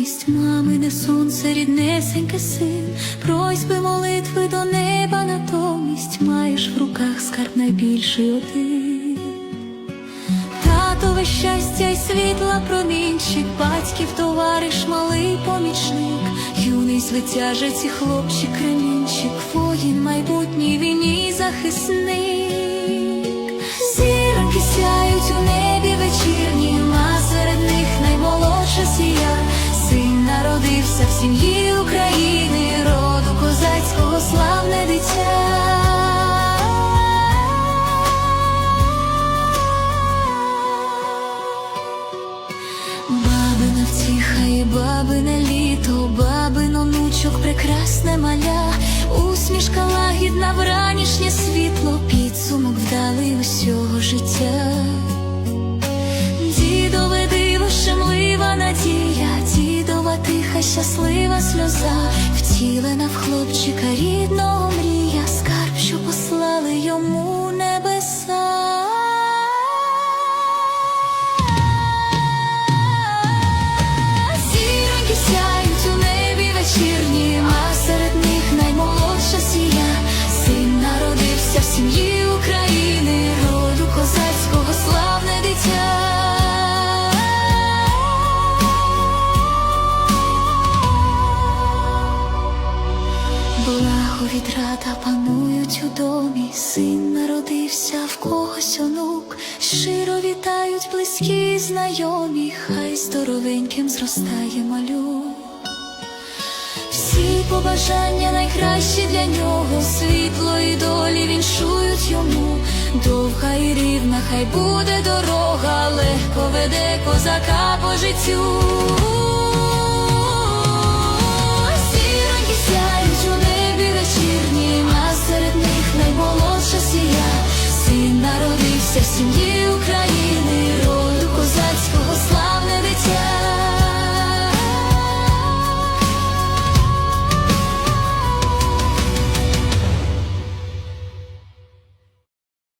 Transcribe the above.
Мамине сонце, ріднесеньке син, просьби молитви до неба натомість маєш в руках скарб найбільший один. Татове щастя й світла промінчик, батьків товариш, малий помічник, юний звитяжець і хлопчик кремінчик, воїн майбутній війні захисник. Народився в сім'ї України, роду козацького славне дитя. Бабина втіха і бабине літо, бабин онучок, прекрасне маля, усмішка лагідна вранішнє світло, підсумок вдалий усього життя. Щаслива сльоза, втілена в хлопчика рідного мрія, скарб, що послали йому небеса. Зіроньки сяють у небі вечірні, а серед них наймолодша сія. Син народився в сім'ї Благо від рада панують у домі, син народився в когось онук, щиро вітають близькі знайомі, хай здоровеньким зростає малюк. Всі побажання найкращі для нього, світло і долі віншують йому. Довга і рівна, хай буде дорога, легко веде козака по життю. Ser sim.